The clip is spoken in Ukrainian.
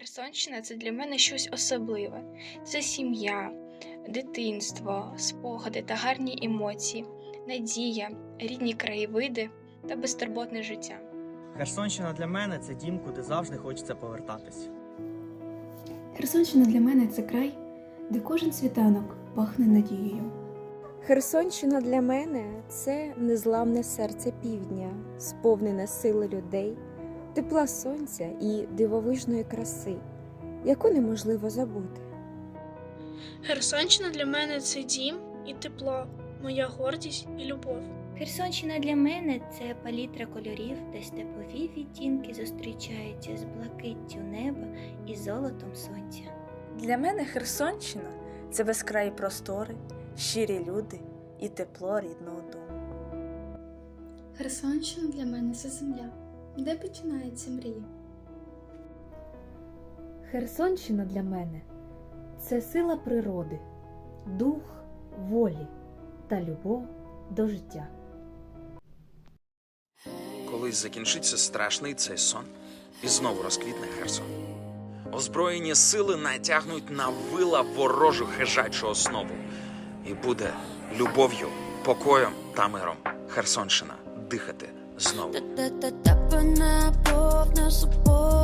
Херсонщина це для мене щось особливе. Це сім'я, дитинство, спогади та гарні емоції, надія, рідні краєвиди та безтурботне життя. Херсонщина для мене це дім, куди завжди хочеться повертатись. Херсонщина для мене це край, де кожен світанок пахне надією. Херсонщина для мене це незламне серце півдня, сповнене сили людей, тепла сонця і дивовижної краси, яку неможливо забути. Херсонщина для мене це дім і тепло, моя гордість і любов. Херсонщина для мене це палітра кольорів, де степові відтінки зустрічаються з блакиттю неба і золотом сонця. Для мене Херсонщина це безкраї простори, щирі люди і тепло рідного дому. Херсонщина для мене це земля, де починається мрія. Херсонщина для мене це сила природи, дух волі та любов до життя. Колись закінчиться страшний цей сон, і знову розквітне Херсон. Озброєні сили натягнуть на вила ворожу хижачу основу. І буде любов'ю, покоєм та миром Херсонщина дихати знову. Повна свободу тим